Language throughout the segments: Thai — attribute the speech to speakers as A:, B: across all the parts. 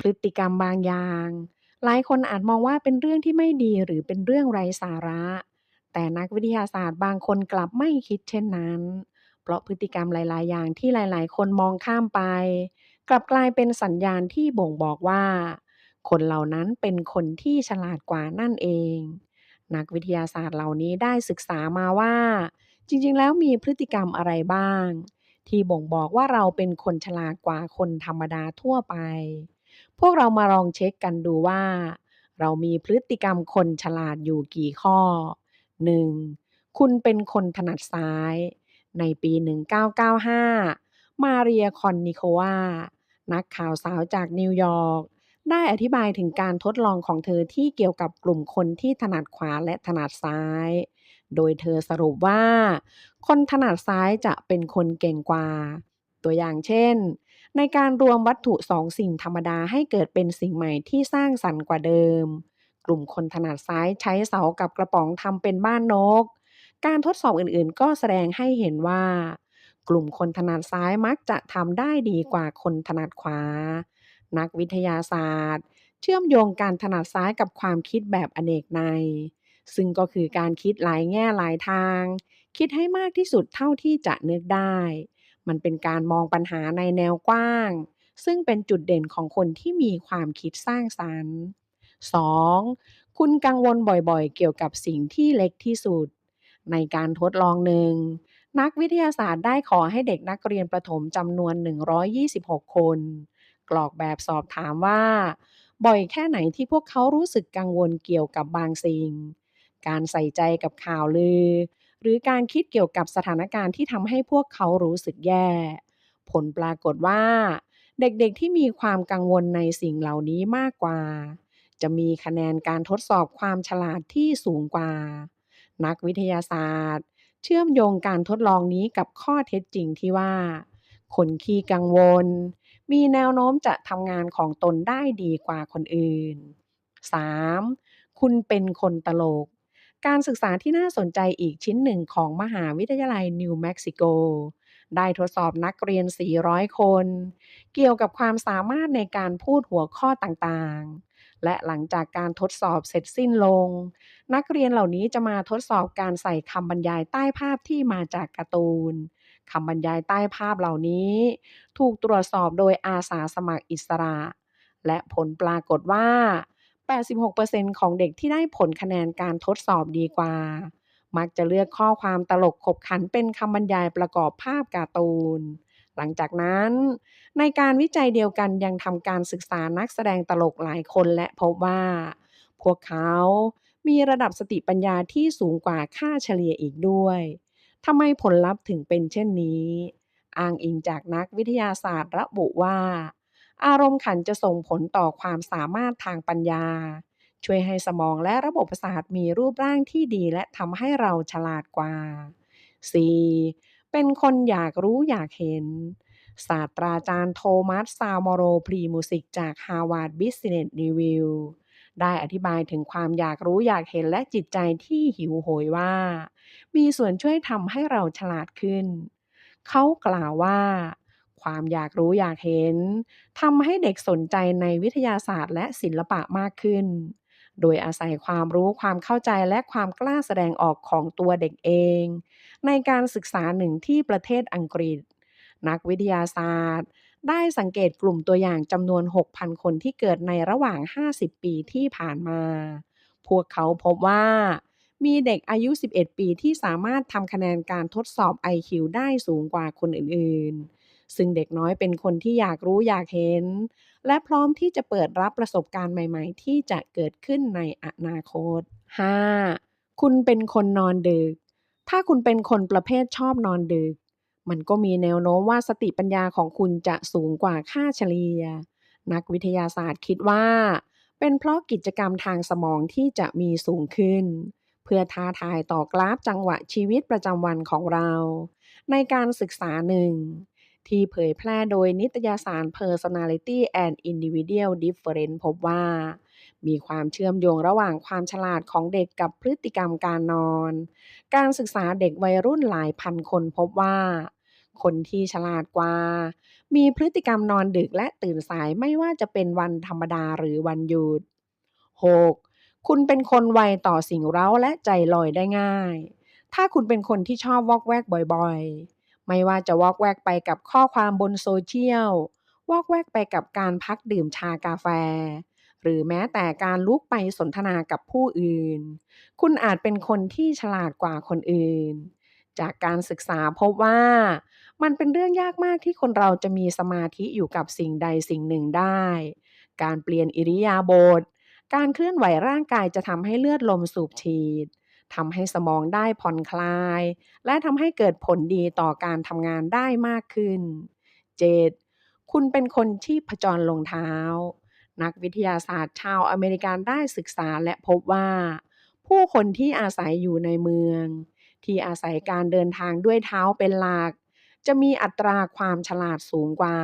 A: พฤติกรรมบางอย่าง หลายคนอาจมองว่าเป็นเรื่องที่ไม่ดีหรือเป็นเรื่องไร้สาระ แต่นักวิทยาศาสตร์บางคนกลับไม่คิดเช่นนั้น เพราะพฤติกรรมหลาย ๆ อย่างที่หลาย ๆ คนมองข้ามไป กลับกลายเป็นสัญญาณที่บ่งบอกว่า คนเหล่านั้นเป็นคนที่ฉลาดกว่านั่นเอง นักวิทยาศาสตร์เหล่านี้ได้ศึกษามาว่า จริง ๆ แล้วมีพฤติกรรมอะไรบ้างที่บ่งบอกว่าเราเป็นคนฉลาดกว่าคนธรรมดาทั่วไป พวกเรามาลองเช็คกันดูว่า เรามีพฤติกรรมคนฉลาดอยู่กี่ข้อ 1. คุณเป็นคนถนัดซ้าย ในปี 1995 มาเรียคอนนิโควา นักข่าวสาวจากนิวยอร์กได้อธิบายถึงการทดลองของเธอที่เกี่ยวกับกลุ่มคนที่ถนัดขวาและถนัดซ้าย โดยเธอสรุปว่า คนถนัดซ้ายจะเป็นคนเก่งกว่า ตัวอย่างเช่น ในการรวมวัตถุสองสิ่งธรรมดาให้เกิดเป็นสิ่งใหม่ที่สร้างสรรค์กว่าเดิม กลุ่มคนถนัดซ้ายใช้เสากับกระป๋องทำเป็นบ้านนก การทดสอบอื่นๆ ก็แสดงให้เห็นว่า กลุ่มคนถนัดซ้ายมักจะทำได้ดีกว่าคนถนัดขวา นักวิทยาศาสตร์ เชื่อมโยงการถนัดซ้ายกับความคิดแบบอเนกในซึ่งก็คือการคิดหลายแง่หลายทาง คิดให้มากที่สุดเท่าที่จะนึกได้ มันเป็นการมองปัญหาในแนวกว้าง ซึ่งเป็นจุดเด่นของคนที่มีความคิดสร้างสรรค์ 2. คุณกังวลบ่อยๆ เกี่ยวกับสิ่งที่เล็กที่สุด ในการทดลองหนึ่งนักวิทยาศาสตร์ได้ขอให้เด็กนักเรียนประถมจำนวน 126 คน กรอกแบบสอบถามว่า บ่อยแค่ไหนที่พวกเขารู้สึกกังวลเกี่ยวกับบางสิ่ง การใส่ใจกับข่าวลือ หรือการคิดเกี่ยวกับสถานการณ์ที่ทำให้พวกเขารู้สึกแย่ ผลปรากฏว่า เด็กๆที่มีความกังวลในสิ่งเหล่านี้มากกว่า จะมีคะแนนการทดสอบความฉลาดที่สูงกว่า นักวิทยาศาสตร์ เชื่อมโยงการทดลองนี้กับข้อเท็จจริงที่ว่า คนขี้กังวล มีแนวโน้มจะทำงานของตนได้ดีกว่าคนอื่น 3. คุณเป็นคนตลก การศึกษาที่น่าสนใจอีกชิ้นหนึ่งของมหาวิทยาลัยนิวเม็กซิโก ได้ทดสอบนักเรียน 400 คน เกี่ยวกับความสามารถในการพูดหัวข้อต่างๆ และหลังจากการทดสอบเสร็จสิ้นลง นักเรียนเหล่านี้จะมาทดสอบการใส่คำบรรยายใต้ภาพที่มาจากการ์ตูนคำบรรยายใต้ภาพเหล่านี้ ถูกตรวจสอบโดยอาสาสมัครอิสระ และผลปรากฏว่า 86%ของเด็กที่ได้ผลคะแนนการทดสอบดีกว่า มักจะเลือกข้อความตลกขบขันเป็นคำบรรยายประกอบภาพการ์ตูน หลังจากนั้น ในการวิจัยเดียวกันยังทำการศึกษานักแสดงตลกหลายคนและพบว่า พวกเขามีระดับสติปัญญาที่สูงกว่าค่าเฉลี่ยอีกด้วยทำไมผลลัพธ์ถึงเป็นเช่นนี้ อ้างอิงจากนักวิทยาศาสตร์ระบุว่า อารมณ์ขันจะส่งผลต่อความสามารถทางปัญญา ช่วยให้สมองและระบบประสาทมีรูปร่างที่ดีและทำให้เราฉลาดกว่า 4. เป็นคนอยากรู้อยากเห็น ศาสตราจารย์โทมัสซาวมโรพรีมูสิกจาก Harvard Business Review ได้อธิบายถึงความอยากรู้อยากเห็นและจิตใจที่หิวโหยว่า มีส่วนช่วยทำให้เราฉลาดขึ้น เขากล่าวว่า ความอยากรู้อยากเห็นทำให้เด็กสนใจในวิทยาศาสตร์ และศิลปะมากขึ้น โดยอาศัยความรู้ความเข้าใจและความกล้าแสดงออกของตัวเด็กเอง ในการศึกษาหนึ่งที่ประเทศอังกฤษ นักวิทยาศาสตร์ ได้สังเกตกลุ่มตัวอย่างจำนวน 6,000 คนที่เกิดในระหว่าง 50 ปีที่ผ่านมา พวกเขาพบว่ามีเด็กอายุ 11 ปีที่สามารถทำคะแนนการทดสอบ IQ ได้สูงกว่าคนอื่นๆ ซึ่งเด็กน้อยเป็นคนที่อยากรู้อยากเห็น และพร้อมที่จะเปิดรับประสบการณ์ใหม่ๆ ที่จะเกิดขึ้นในอนาคต 5. คุณเป็นคนนอนดึก ถ้าคุณเป็นคนประเภทชอบนอนดึก มันก็มีแนวโน้มว่าสติปัญญาของคุณจะสูงกว่าค่าเฉลี่ย นักวิทยาศาสตร์คิดว่า เป็นเพราะกิจกรรมทางสมองที่จะมีสูงขึ้นเพื่อท้าทายต่อกราฟจังหวะชีวิตประจำวันของเรา ในการศึกษาหนึ่ง ที่เผยแพร่โดยนิตยสาร Personality and Individual Difference พบว่า มีความเชื่อมโยงระหว่างความฉลาดของเด็กกับพฤติกรรมการนอน การศึกษาเด็กวัยรุ่นหลายพันคนพบว่า คนที่ฉลาดกว่า มีพฤติกรรมนอนดึกและตื่นสายไม่ว่าจะเป็นวันธรรมดาหรือวันหยุด 6. คุณเป็นคนไวต่อสิ่งเร้าและใจลอยได้ง่าย ถ้าคุณเป็นคนที่ชอบวอกแวกบ่อยๆ ไม่ว่าจะวอกแวกไปกับข้อความบนโซเชียล วอกแวกไปกับการพักดื่มชากาแฟ หรือแม้แต่การลุกไปสนทนากับผู้อื่น คุณอาจเป็นคนที่ฉลาดกว่าคนอื่น จากการศึกษาพบว่า มันเป็นเรื่องยากมากที่คนเราจะมีสมาธิอยู่กับสิ่งใดสิ่งหนึ่งได้ การเปลี่ยนอิริยาบถการเคลื่อนไหวร่างกายจะทำให้เลือดลมสูบฉีด ทำให้สมองได้ผ่อนคลาย และทำให้เกิดผลดีต่อการทำงานได้มากขึ้น 7. คุณเป็นคนที่ผจรลงเท้า นักวิทยาศาสตร์ชาวอเมริกันได้ศึกษาและพบว่า ผู้คนที่อาศัยอยู่ในเมือง ที่อาศัยการเดินทางด้วยเท้าเป็นหลัก จะมีอัตราความฉลาดสูงกว่า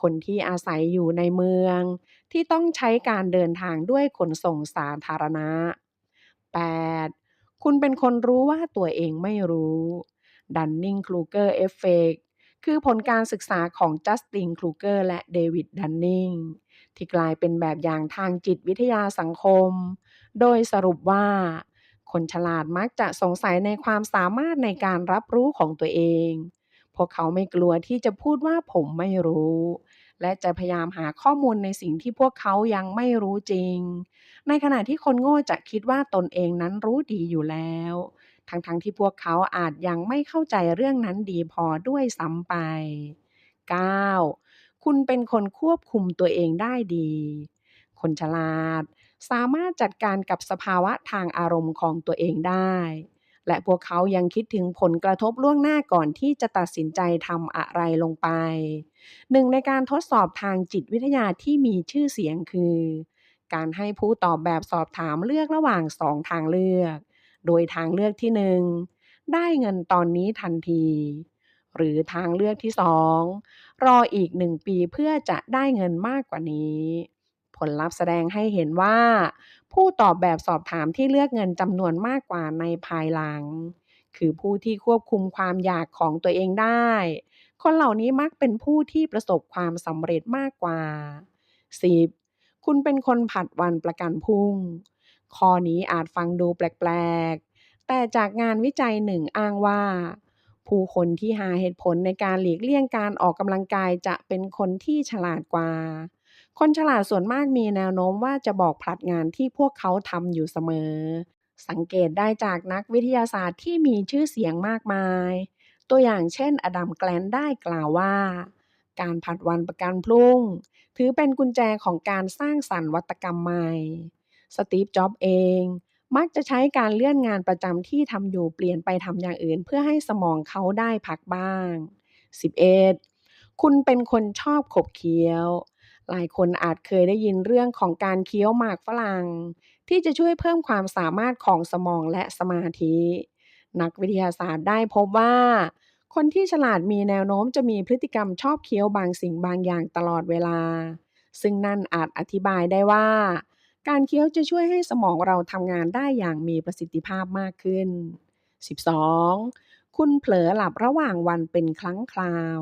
A: คนที่อาศัยอยู่ในเมือง ที่ต้องใช้การเดินทางด้วยขนส่งสาธารณะ 8. คุณเป็นคนรู้ว่าตัวเองไม่รู้ Dunning-Kruger Effect คือผลการศึกษาของจัสตินครูเกอร์และเดวิดดันนิงที่กลายเป็นแบบอย่างทางจิตวิทยาสังคม โดยสรุปว่า คนฉลาดมักจะสงสัยในความสามารถในการรับรู้ของตัวเอง พวกเขาไม่กลัวที่จะพูดว่าผมไม่รู้ และจะพยายามหาข้อมูลในสิ่งที่พวกเขายังไม่รู้จริง ในขณะที่คนโง่จะคิดว่าตนเองนั้นรู้ดีอยู่แล้ว ทั้งๆทที่พวกเขาอาจยังไม่เข้าใจเรื่องนั้นดีพอด้วยซ้ำไป 9. คุณเป็นคนควบคุมตัวเองได้ดี คนฉลาด สามารถจัดการกับสภาวะทางอารมณ์ของตัวเองได้ และพวกเขายังคิดถึงผลกระทบล่วงหน้าก่อนที่จะตัดสินใจทำอะไรลงไป หนึ่งในการทดสอบทางจิตวิทยาที่มีชื่อเสียงคือ การให้ผู้ตอบแบบสอบถามเลือกระหว่างสองทางเลือก โดยทางเลือกที่หนึ่งได้เงินตอนนี้ทันที หรือทางเลือกที่สองรออีกหนึ่งปีเพื่อจะได้เงินมากกว่านี้ ผลลัพธ์แสดงให้เห็นว่า ผู้ตอบแบบสอบถามที่เลือกเงินจำนวนมากกว่าในภายหลัง คือผู้ที่ควบคุมความอยากของตัวเองได้ คนเหล่านี้มักเป็นผู้ที่ประสบความสำเร็จมากกว่า 10. คุณเป็นคนผัดวันประกันพรุ่ง ข้อนี้อาจฟังดูแปลกๆ แต่จากงานวิจัยหนึ่งอ้างว่าผู้คนที่หาเหตุผลในการหลีกเลี่ยงการออกกำลังกายจะเป็นคนที่ฉลาดกว่า คนฉลาดส่วนมากมีแนวโน้มว่าจะบอกผลัดงานที่พวกเขาทำอยู่เสมอ สังเกตได้จากนักวิทยาศาสตร์ที่มีชื่อเสียงมากมาย ตัวอย่างเช่น อดัมแกลนได้กล่าวว่า การผัดวันประกันพรุ่ง ถือเป็นกุญแจของการสร้างสรรค์วัตกรรมใหม่ สตีฟ จ็อบเอง มักจะใช้การเลื่อนงานประจำที่ทำอยู่เปลี่ยนไปทำอย่างอื่น เพื่อให้สมองเขาได้พักบ้าง 11. คุณเป็นคนชอบขบเคี้ยว หลายคนอาจเคยได้ยินเรื่องของการเคี้ยวหมากฝรั่ง ที่จะช่วยเพิ่มความสามารถของสมองและสมาธิ นักวิทยาศาสตร์ได้พบว่า คนที่ฉลาดมีแนวโน้มจะมีพฤติกรรมชอบเคี้ยวบางสิ่งบางอย่างตลอดเวลา ซึ่งนั่นอาจอธิบายได้ว่า การเคี้ยวจะช่วยให้สมองเราทำงานได้อย่างมีประสิทธิภาพมากขึ้น 12. คุณเผลอหลับระหว่างวันเป็นครั้งคราว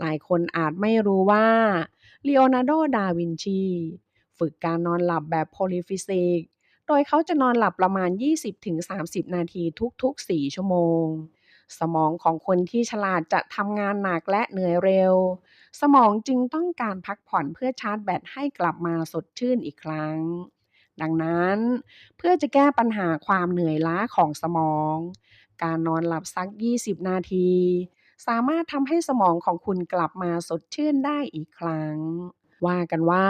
A: หลายคนอาจไม่รู้ว่าลีโอนาร์โด ดาวินชี ฝึกการนอนหลับแบบโพลิฟิสิก โดยเขาจะนอนหลับประมาณ 20-30 นาทีทุก ๆ 4 ชั่วโมง สมองของคนที่ฉลาดจะทำงานหนักและเหนื่อยเร็ว สมองจึงต้องการพักผ่อนเพื่อชาร์จแบตให้กลับมาสดชื่นอีกครั้ง ดังนั้นเพื่อจะแก้ปัญหาความเหนื่อยล้าของสมอง การนอนหลับสัก 20 นาที สามารถทำให้สมองของคุณกลับมาสดชื่นได้อีกครั้ง ว่ากันว่า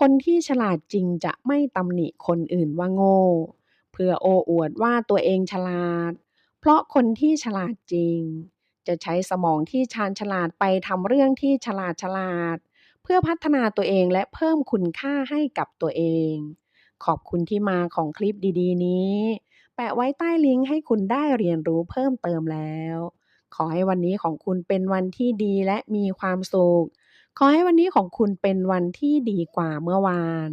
A: คนที่ฉลาดจริงจะไม่ตำหนิคนอื่นว่าโง่ เพื่อโอ้อวดว่าตัวเองฉลาด เพราะคนที่ฉลาดจริง จะใช้สมองที่ชาญฉลาดไปทำเรื่องที่ฉลาดฉลาด เพื่อพัฒนาตัวเองและเพิ่มคุณค่าให้กับตัวเอง ขอบคุณที่มาของคลิปดี ๆ นี้ แปะไว้ใต้ลิงก์ให้คุณได้เรียนรู้เพิ่มเติมแล้ว ขอให้วันนี้ของคุณเป็นวันที่ดีและมีความสุข ขอให้วันนี้ของคุณเป็นวันที่ดีกว่าเมื่อวาน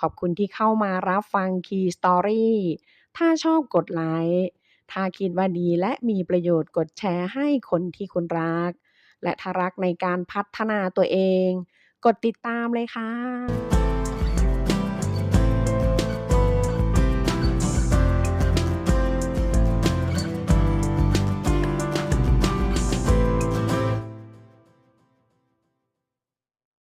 A: ขอบคุณที่เข้ามารับฟัง Key Story ถ้าชอบกดไลค์ ถ้าคิดว่าดีและมีประโยชน์กดแชร์ให้คนที่คุณรัก และถ้ารักในการพัฒนาตัวเอง กดติดตามเลยค่ะ